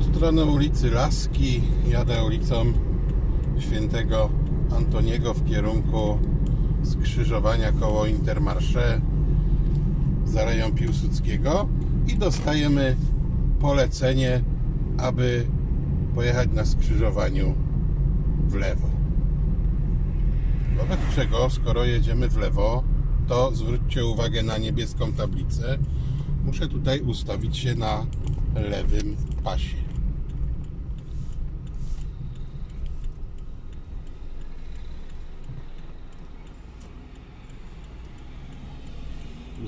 stronę ulicy Laski jadę ulicą Świętego Antoniego w kierunku skrzyżowania koło Intermarché z Aleją Piłsudskiego i dostajemy polecenie, aby pojechać na skrzyżowaniu w lewo. Wobec czego, skoro jedziemy w lewo, to zwróćcie uwagę na niebieską tablicę. Muszę tutaj ustawić się na lewym pasie.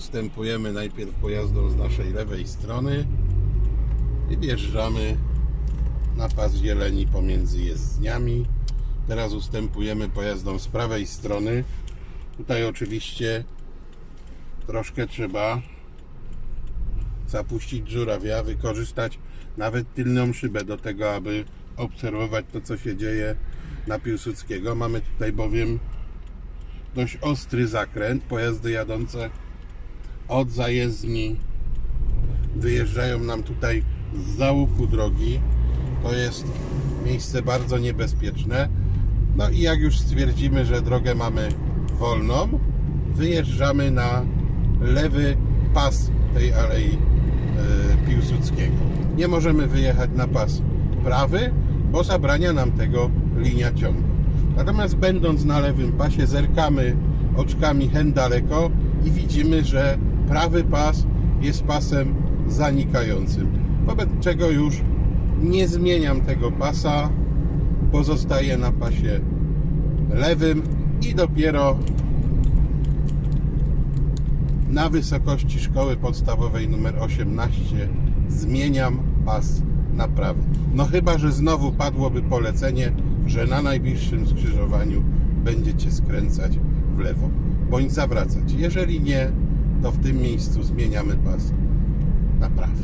Ustępujemy najpierw pojazdom z naszej lewej strony i wjeżdżamy na pas zieleni pomiędzy jezdniami. Teraz ustępujemy pojazdom z prawej strony. Tutaj oczywiście troszkę trzeba zapuścić żurawia, wykorzystać nawet tylną szybę do tego, aby obserwować to, co się dzieje na Piłsudskiego. Mamy tutaj bowiem dość ostry zakręt. Pojazdy jadące od zajezdni wyjeżdżają nam tutaj z załuku drogi. To jest miejsce bardzo niebezpieczne. No i jak już stwierdzimy, że drogę mamy wolną, wyjeżdżamy na lewy pas tej alei e, Piłsudskiego. Nie możemy wyjechać na pas prawy, bo zabrania nam tego linia ciągu. Natomiast będąc na lewym pasie zerkamy oczkami hen daleko i widzimy, że prawy pas jest pasem zanikającym. Wobec czego już nie zmieniam tego pasa, pozostaję na pasie lewym i dopiero na wysokości szkoły podstawowej numer 18 zmieniam pas na prawy. No chyba, że znowu padłoby polecenie, że na najbliższym skrzyżowaniu będziecie skręcać w lewo bądź zawracać. Jeżeli nie, to w tym miejscu zmieniamy pas na prawy.